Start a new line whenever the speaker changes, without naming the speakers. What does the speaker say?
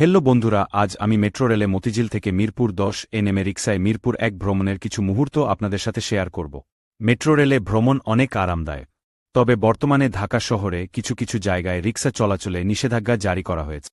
Hello বন্ধুরা, আজ আমি মেট্রো রেলে মতিঝিল থেকে মিরপুর দশ, এনএমএ রিক্সায় মিরপুর এক ভ্রমণের কিছু মুহূর্ত আপনাদের সাথে শেয়ার করব। মেট্রো রেলে ভ্রমণ অনেক আরামদায়ক। তবে বর্তমানে ঢাকা শহরে কিছু কিছু জায়গায় রিক্সা চলাচলে নিষেধাজ্ঞা জারি করা হয়েছে।